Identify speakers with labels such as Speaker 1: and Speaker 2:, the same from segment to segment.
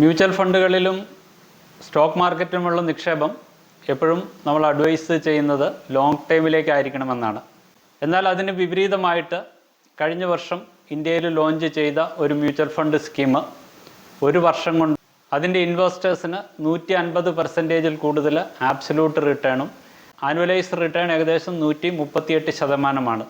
Speaker 1: Mutual ഫണ്ടുകളിലും stock മാർക്കറ്റിലുമുള്ള നിക്ഷേപം എപ്പോഴും നമ്മൾ അഡ്വൈസ് ചെയ്യുന്നത് ലോങ് ടൈമിലേക്കായിരിക്കണമെന്നാണ് എന്നാൽ അതിന് വിപരീതമായിട്ട് കഴിഞ്ഞ വർഷം ഇന്ത്യയിൽ ലോഞ്ച് ചെയ്ത ഒരു മ്യൂച്വൽ ഫണ്ട് സ്കീം ഒരു വർഷം കൊണ്ട് അതിന്റെ ഇൻവെസ്റ്റേഴ്സിന് നൂറ്റി അൻപത് പെർസെന്റേജിൽ കൂടുതൽ ആബ്സലൂട്ട് റിട്ടേണും ആനുവലൈസ്ഡ് റിട്ടേൺ ഏകദേശം നൂറ്റി മുപ്പത്തിയെട്ട് ശതമാനമാണ്.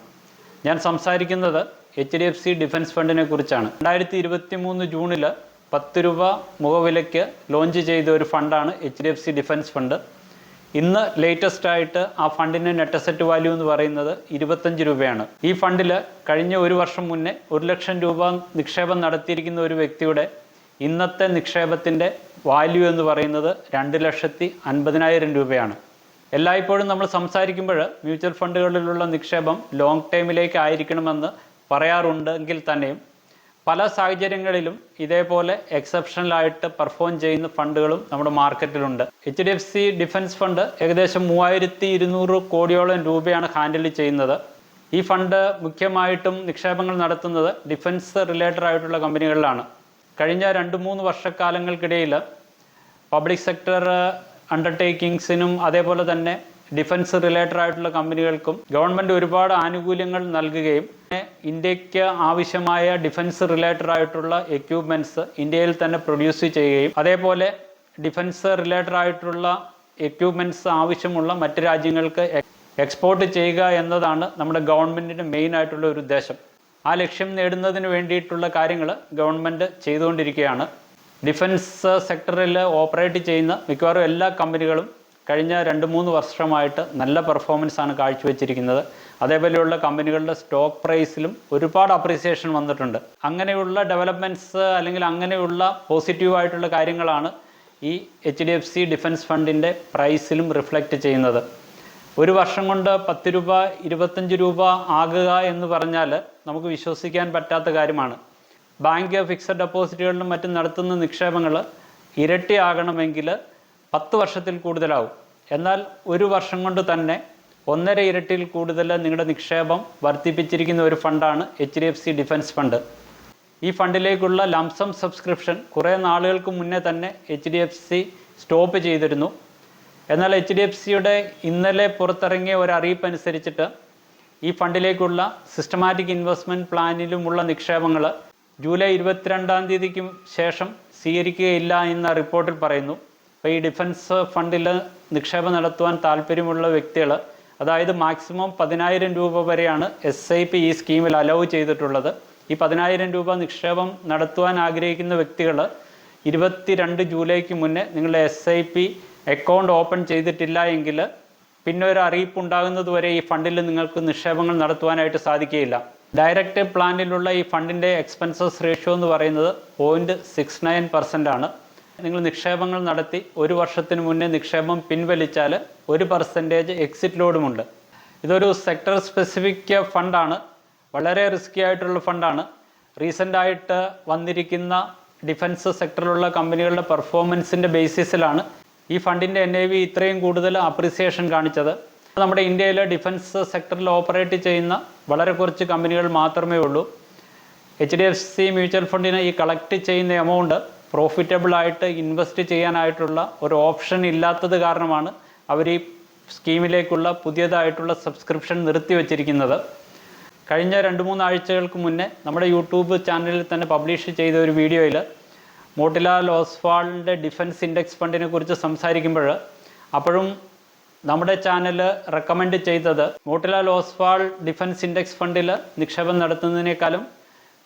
Speaker 1: ഞാൻ സംസാരിക്കുന്നത് H D F C defence ഫണ്ടിനെ കുറിച്ചാണ്. രണ്ടായിരത്തി ഇരുപത്തി മൂന്ന് ജൂണിൽ പത്ത് രൂപ മുഖവിലയ്ക്ക് ലോഞ്ച് ചെയ്ത ഒരു ഫണ്ടാണ് H D F C defence fund. ഇന്ന് ലേറ്റസ്റ്റ് ആയിട്ട് ആ ഫണ്ടിന്റെ നെറ്റ് അസറ്റ് വാല്യൂ എന്ന് പറയുന്നത് ഇരുപത്തഞ്ച് രൂപയാണ്. ഈ ഫണ്ടിൽ കഴിഞ്ഞ ഒരു വർഷം മുന്നേ ഒരു ലക്ഷം രൂപ നിക്ഷേപം നടത്തിയിരിക്കുന്ന ഒരു വ്യക്തിയുടെ ഇന്നത്തെ നിക്ഷേപത്തിന്റെ വാല്യൂ എന്ന് പറയുന്നത് രണ്ട് ലക്ഷത്തി അൻപതിനായിരം രൂപയാണ്. എല്ലായ്പ്പോഴും നമ്മൾ സംസാരിക്കുമ്പോൾ മ്യൂച്വൽ ഫണ്ടുകളിലുള്ള നിക്ഷേപം ലോങ് ടൈമിലേക്ക് ആയിരിക്കണമെന്ന് പറയാറുണ്ടെങ്കിൽ തന്നെയും പല സാഹചര്യങ്ങളിലും ഇതേപോലെ എക്സെപ്ഷണലായിട്ട് പെർഫോം ചെയ്യുന്ന ഫണ്ടുകളും നമ്മുടെ മാർക്കറ്റിലുണ്ട്. H D F C defence fund ഏകദേശം മൂവായിരത്തി ഇരുന്നൂറ് കോടിയോളം രൂപയാണ് ഹാൻഡിൽ ചെയ്യുന്നത്. ഈ ഫണ്ട് മുഖ്യമായിട്ടും നിക്ഷേപങ്ങൾ നടത്തുന്നത് ഡിഫൻസ് റിലേറ്റഡ് ആയിട്ടുള്ള കമ്പനികളിലാണ്. കഴിഞ്ഞ രണ്ട് മൂന്ന് വർഷക്കാലങ്ങൾക്കിടയിൽ പബ്ലിക് സെക്ടർ അണ്ടർടേക്കിങ്സിനും അതേപോലെ തന്നെ ഡിഫൻസ് റിലേറ്റഡ് ആയിട്ടുള്ള കമ്പനികൾക്കും ഗവൺമെന്റ് ഒരുപാട് ആനുകൂല്യങ്ങൾ നൽകുകയും ഇന്ത്യയ്ക്ക് ആവശ്യമായ ഡിഫൻസ് റിലേറ്റഡ് ആയിട്ടുള്ള എക്യുപ്മെന്റ്സ് ഇന്ത്യയിൽ തന്നെ പ്രൊഡ്യൂസ് ചെയ്യുകയും അതേപോലെ ഡിഫൻസ് റിലേറ്റഡ് ആയിട്ടുള്ള എക്യുപ്മെന്റ്സ് ആവശ്യമുള്ള മറ്റ് രാജ്യങ്ങൾക്ക് എക്സ്പോർട്ട് ചെയ്യുക എന്നതാണ് നമ്മുടെ ഗവൺമെന്റിന്റെ മെയിൻ ആയിട്ടുള്ള ഒരു ഉദ്ദേശം. ആ ലക്ഷ്യം നേടുന്നതിന് വേണ്ടിയിട്ടുള്ള കാര്യങ്ങൾ ഗവൺമെന്റ് ചെയ്തുകൊണ്ടിരിക്കുകയാണ്. ഡിഫൻസ് സെക്ടറിൽ ഓപ്പറേറ്റ് ചെയ്യുന്ന മിക്കവാറും എല്ലാ കമ്പനികളും കഴിഞ്ഞ രണ്ട് മൂന്ന് വർഷമായിട്ട് നല്ല പെർഫോമൻസ് ആണ് കാഴ്ചവെച്ചിരിക്കുന്നത്. അതേപോലെയുള്ള കമ്പനികളുടെ സ്റ്റോക്ക് പ്രൈസിലും ഒരുപാട് അപ്രീസിയേഷൻ വന്നിട്ടുണ്ട്. അങ്ങനെയുള്ള ഡെവലപ്മെന്റ്സ് അല്ലെങ്കിൽ അങ്ങനെയുള്ള പോസിറ്റീവായിട്ടുള്ള കാര്യങ്ങളാണ് ഈ H D F C defence ഫണ്ടിന്റെ പ്രൈസിലും റിഫ്ലക്റ്റ് ചെയ്യുന്നത്. ഒരു വർഷം കൊണ്ട് പത്ത് രൂപ ഇരുപത്തഞ്ച് രൂപ ആകുക എന്ന് പറഞ്ഞാൽ നമുക്ക് വിശ്വസിക്കാൻ പറ്റാത്ത കാര്യമാണ്. ബാങ്ക് ഫിക്സഡ് ഡെപ്പോസിറ്റുകളിലും മറ്റും നടത്തുന്ന നിക്ഷേപങ്ങൾ ഇരട്ടിയാകണമെങ്കിൽ പത്ത് വർഷത്തിൽ കൂടുതലാവും. എന്നാൽ ഒരു വർഷം കൊണ്ട് തന്നെ ഒന്നര ഇരട്ടിയിൽ കൂടുതൽ നിങ്ങളുടെ നിക്ഷേപം വർദ്ധിപ്പിച്ചിരിക്കുന്ന ഒരു ഫണ്ടാണ് H D F C defence fund. ഈ ഫണ്ടിലേക്കുള്ള ലംസം സബ്സ്ക്രിപ്ഷൻ കുറേ നാളുകൾക്ക് മുന്നേ തന്നെ H D F C stop ചെയ്തിരുന്നു. എന്നാൽ എച്ച് ഡി എഫ് സിയുടെ ഇന്നലെ പുറത്തിറങ്ങിയ ഒരു അറിയിപ്പ് അനുസരിച്ചിട്ട് ഈ ഫണ്ടിലേക്കുള്ള സിസ്റ്റമാറ്റിക് ഇൻവെസ്റ്റ്മെന്റ് പ്ലാനിലുമുള്ള നിക്ഷേപങ്ങൾ ജൂലൈ ഇരുപത്തിരണ്ടാം തീയതിക്കും ശേഷം സ്വീകരിക്കുകയില്ല എന്ന റിപ്പോർട്ടിൽ പറയുന്നു. അപ്പോൾ ഈ ഡിഫൻസ് ഫണ്ടിൽ നിക്ഷേപം നടത്തുവാൻ താല്പര്യമുള്ള വ്യക്തികൾ അതായത് മാക്സിമം പതിനായിരം രൂപ വരെയാണ് എസ് ഐ പി ഈ സ്കീമിൽ അലൗ ചെയ്തിട്ടുള്ളത്. ഈ പതിനായിരം രൂപ നിക്ഷേപം നടത്തുവാൻ ആഗ്രഹിക്കുന്ന വ്യക്തികൾ ഇരുപത്തിരണ്ട് ജൂലൈക്ക് മുന്നേ നിങ്ങളുടെ S I P account open ചെയ്തിട്ടില്ല എങ്കിൽ പിന്നെ ഒരു അറിയിപ്പ് ഉണ്ടാകുന്നത് വരെ ഈ ഫണ്ടിൽ നിങ്ങൾക്ക് നിക്ഷേപങ്ങൾ നടത്തുവാനായിട്ട് സാധിക്കുകയില്ല. ഡയറക്റ്റ് പ്ലാനിലുള്ള ഈ ഫണ്ടിന്റെ എക്സ്പെൻസസ് റേഷ്യോ എന്ന് പറയുന്നത് പോയിന്റ് സിക്സ് നയൻ പെർസെന്റ് ആണ്. നിങ്ങൾ നിക്ഷേപങ്ങൾ നടത്തി ഒരു വർഷത്തിന് മുന്നേ നിക്ഷേപം പിൻവലിച്ചാൽ ഒരു പെർസെന്റേജ് എക്സിറ്റ് ലോഡുമുണ്ട്. ഇതൊരു സെക്ടർ സ്പെസിഫിക് ഫണ്ടാണ്. വളരെ റിസ്കി ആയിട്ടുള്ള ഫണ്ടാണ്. റീസെന്റായിട്ട് വന്നിരിക്കുന്ന ഡിഫൻസ് സെക്ടറിലുള്ള കമ്പനികളുടെ പെർഫോമൻസിന്റെ ബേസിസിലാണ് ഈ ഫണ്ടിന്റെ എൻ ഐ വി ഇത്രയും കൂടുതൽ അപ്രിസിയേഷൻ കാണിച്ചത്. നമ്മുടെ ഇന്ത്യയിലെ ഡിഫൻസ് സെക്ടറിൽ ഓപ്പറേറ്റ് ചെയ്യുന്ന വളരെ കുറച്ച് കമ്പനികൾ മാത്രമേ ഉള്ളൂ. H D F C mutual ഫണ്ടിന് ഈ കളക്ട് ചെയ്യുന്ന എമൗണ്ട് പ്രോഫിറ്റബിൾ ആയിട്ട് ഇൻവെസ്റ്റ് ചെയ്യാനായിട്ടുള്ള ഒരു ഓപ്ഷൻ ഇല്ലാത്തത് കാരണമാണ് അവർ ഈ സ്കീമിലേക്കുള്ള പുതിയതായിട്ടുള്ള സബ്സ്ക്രിപ്ഷൻ നിർത്തി വച്ചിരിക്കുന്നത്. കഴിഞ്ഞ രണ്ട് മൂന്ന് ആഴ്ചകൾക്ക് മുന്നേ നമ്മുടെ യൂട്യൂബ് ചാനലിൽ തന്നെ പബ്ലിഷ് ചെയ്ത ഒരു വീഡിയോയിൽ മോട്ടിലാൽ ഓസ്വാളിന്റെ ഡിഫൻസ് ഇൻഡെക്സ് ഫണ്ടിനെ കുറിച്ച് സംസാരിക്കുമ്പോൾ അപ്പോഴും നമ്മുടെ ചാനൽ റെക്കമെൻഡ് ചെയ്തത് മോട്ടിലാൽ ഓസ്വാൾ ഡിഫൻസ് ഇൻഡെക്സ് ഫണ്ടിൽ നിക്ഷേപം നടത്തുന്നതിനേക്കാളും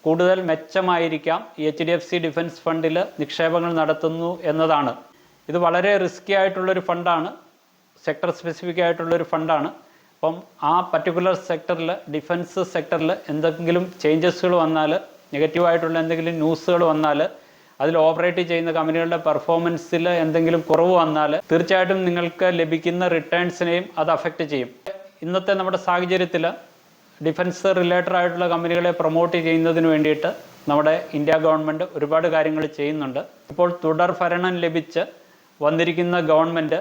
Speaker 1: കൂടുതൽ മെച്ചമായിരിക്കാം. H D F C defence ഫണ്ടിൽ നിക്ഷേപങ്ങൾ നടത്തുന്നു എന്നതാണ്. ഇത് വളരെ റിസ്കി ആയിട്ടുള്ളൊരു ഫണ്ടാണ്. സെക്ടർ സ്പെസിഫിക് ആയിട്ടുള്ളൊരു ഫണ്ടാണ്. അപ്പം ആ പർട്ടിക്കുലർ സെക്ടറിൽ ഡിഫൻസ് സെക്ടറിൽ എന്തെങ്കിലും ചേഞ്ചസുകൾ വന്നാൽ നെഗറ്റീവായിട്ടുള്ള എന്തെങ്കിലും ന്യൂസുകൾ വന്നാൽ അതിൽ ഓപ്പറേറ്റ് ചെയ്യുന്ന കമ്പനികളുടെ പെർഫോമൻസിൽ എന്തെങ്കിലും കുറവ് വന്നാൽ തീർച്ചയായിട്ടും നിങ്ങൾക്ക് ലഭിക്കുന്ന റിട്ടേൺസിനെയും അത് അഫക്റ്റ് ചെയ്യും. ഇന്നത്തെ നമ്മുടെ സാഹചര്യത്തിൽ ഡിഫൻസ് റിലേറ്റഡ് ആയിട്ടുള്ള കമ്പനികളെ പ്രൊമോട്ട് ചെയ്യുന്നതിന് വേണ്ടിയിട്ട് നമ്മുടെ ഇന്ത്യ ഗവൺമെന്റ് ഒരുപാട് കാര്യങ്ങൾ ചെയ്യുന്നുണ്ട്. ഇപ്പോൾ തുടർ ഭരണം ലഭിച്ച് വന്നിരിക്കുന്ന ഗവൺമെന്റ്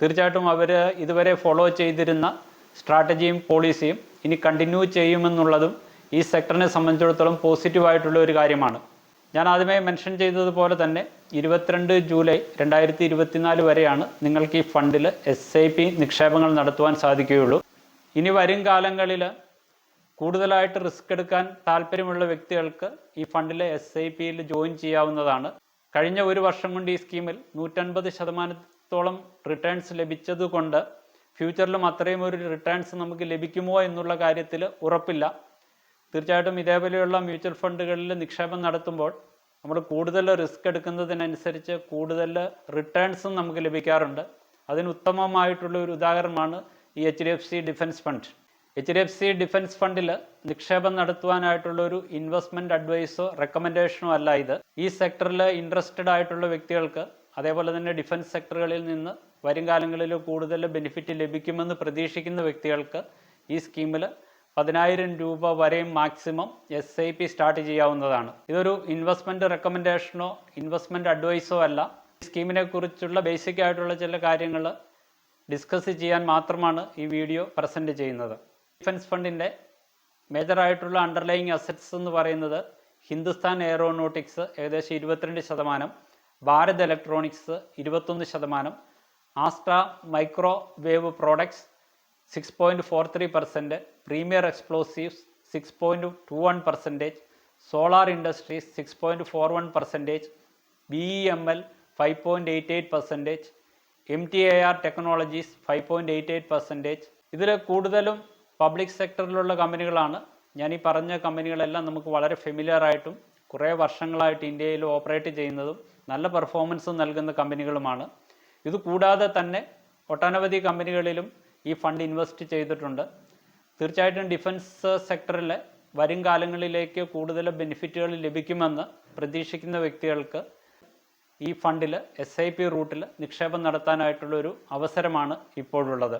Speaker 1: തീർച്ചയായിട്ടും അവർ ഇതുവരെ ഫോളോ ചെയ്തിരുന്ന സ്ട്രാറ്റജിയും പോളിസിയും ഇനി കണ്ടിന്യൂ ചെയ്യുമെന്നുള്ളതും ഈ സെക്ടറിനെ സംബന്ധിച്ചിടത്തോളം പോസിറ്റീവായിട്ടുള്ള ഒരു കാര്യമാണ്. ഞാൻ ആദ്യമേ മെൻഷൻ ചെയ്തതുപോലെ തന്നെ ഇരുപത്തിരണ്ട് ജൂലൈ രണ്ടായിരത്തി ഇരുപത്തിനാല് വരെയാണ് നിങ്ങൾക്ക് ഈ ഫണ്ടിൽ എസ് ഐ പി നിക്ഷേപങ്ങൾ നടത്തുവാൻ സാധിക്കുകയുള്ളൂ. ഇനി വരും കാലങ്ങളിൽ കൂടുതലായിട്ട് റിസ്ക് എടുക്കാൻ താല്പര്യമുള്ള വ്യക്തികൾക്ക് ഈ ഫണ്ടിലെ എസ് ഐ പിയിൽ ജോയിൻ ചെയ്യാവുന്നതാണ്. കഴിഞ്ഞ ഒരു വർഷം കൊണ്ട് ഈ സ്കീമിൽ നൂറ്റൻപത് ശതമാനത്തോളം റിട്ടേൺസ് ലഭിച്ചതുകൊണ്ട് ഫ്യൂച്ചറിലും അത്രയും ഒരു റിട്ടേൺസ് നമുക്ക് ലഭിക്കുമോ എന്നുള്ള കാര്യത്തിൽ ഉറപ്പില്ല. തീർച്ചയായിട്ടും ഇതേപോലെയുള്ള മ്യൂച്വൽ ഫണ്ടുകളിൽ നിക്ഷേപം നടത്തുമ്പോൾ നമ്മൾ കൂടുതൽ റിസ്ക് എടുക്കുന്നതിനനുസരിച്ച് കൂടുതൽ റിട്ടേൺസും നമുക്ക് ലഭിക്കാറുണ്ട്. അതിന് ഉത്തമമായിട്ടുള്ള ഒരു ഉദാഹരണമാണ് ഈ H D F C defence fund H D F C defence ഫണ്ടിൽ നിക്ഷേപം നടത്തുവാനായിട്ടുള്ള ഒരു ഇൻവെസ്റ്റ്മെന്റ് അഡ്വൈസോ റെക്കമെൻഡേഷനോ അല്ല ഇത്. ഈ സെക്ടറിൽ ഇൻട്രസ്റ്റഡ് ആയിട്ടുള്ള വ്യക്തികൾക്ക് അതേപോലെ തന്നെ ഡിഫൻസ് സെക്ടറുകളിൽ നിന്ന് വരും കാലങ്ങളിൽ കൂടുതൽ ബെനിഫിറ്റ് ലഭിക്കുമെന്ന് പ്രതീക്ഷിക്കുന്ന വ്യക്തികൾക്ക് ഈ സ്കീമിൽ പതിനായിരം രൂപ വരെയും maximum S I P start ചെയ്യാവുന്നതാണ്. ഇതൊരു ഇൻവെസ്റ്റ്മെന്റ് റെക്കമെൻഡേഷനോ ഇൻവെസ്റ്റ്മെന്റ് അഡ്വൈസോ അല്ല. സ്കീമിനെ കുറിച്ചുള്ള ബേസിക് ആയിട്ടുള്ള ചില കാര്യങ്ങൾ ഡിസ്കസ് ചെയ്യാൻ മാത്രമാണ് ഈ വീഡിയോ പ്രസന്റ് ചെയ്യുന്നത്. ഡിഫൻസ് ഫണ്ടിന്റെ മേജറായിട്ടുള്ള അണ്ടർലൈങ് അസറ്റ്സ് എന്ന് പറയുന്നത് ഹിന്ദുസ്ഥാൻ എയറോനോട്ടിക്സ് ഏകദേശം ഇരുപത്തിരണ്ട് ശതമാനം ഭാരത് ഇലക്ട്രോണിക്സ് ഇരുപത്തൊന്ന് ശതമാനം Astra microwave products six point four three percent premier explosives six point two one percentage solar industries six point four one percentage B E M L five point eight eight percentage M T A R technologies five point eight eight percentage ഇതിൽ കൂടുതലും public സെക്ടറിലുള്ള കമ്പനികളാണ്. ഞാൻ ഈ പറഞ്ഞ കമ്പനികളെല്ലാം നമുക്ക് വളരെ familiar ആയിട്ടും കുറേ വർഷങ്ങളായിട്ട് ഇന്ത്യയിൽ ഓപ്പറേറ്റ് ചെയ്യുന്നതും നല്ല പെർഫോമൻസ് നൽകുന്ന കമ്പനികളുമാണ്. ഇത് കൂടാതെ തന്നെ ഒട്ടനവധി കമ്പനികളിലും ഈ ഫണ്ട് ഇൻവെസ്റ്റ് ചെയ്തിട്ടുണ്ട്. തീർച്ചയായിട്ടും ഡിഫൻസ് സെക്ടറിലെ വരും കാലങ്ങളിലേക്ക് കൂടുതൽ ബെനിഫിറ്റുകൾ ലഭിക്കുമെന്ന് പ്രതീക്ഷിക്കുന്ന വ്യക്തികൾക്ക് ഈ ഫണ്ടിൽ എസ് ഐ പി റൂട്ടിൽ നിക്ഷേപം നടത്താനായിട്ടുള്ള ഒരു അവസരമാണ് ഇപ്പോഴുള്ളത്.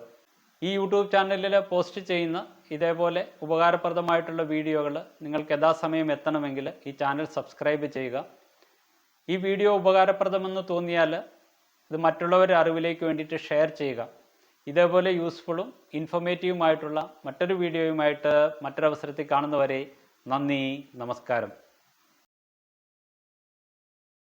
Speaker 1: ഈ യൂട്യൂബ് ചാനലിൽ പോസ്റ്റ് ചെയ്യുന്ന ഇതേപോലെ ഉപകാരപ്രദമായിട്ടുള്ള വീഡിയോകൾ നിങ്ങൾക്ക് യഥാസമയം എത്തണമെങ്കിൽ ഈ ചാനൽ സബ്സ്ക്രൈബ് ചെയ്യുക. ഈ വീഡിയോ ഉപകാരപ്രദമെന്ന് തോന്നിയാൽ ഇത് മറ്റുള്ളവരുടെ അറിവിലേക്ക് വേണ്ടിയിട്ട് ഷെയർ ചെയ്യുക. ഇതേപോലെ യൂസ്ഫുള്ളും ഇൻഫോർമേറ്റീവുമായിട്ടുള്ള മറ്റൊരു വീഡിയോയുമായിട്ട് മറ്റൊരവസരത്തിൽ കാണുന്നവരെ നന്ദി നമസ്കാരം.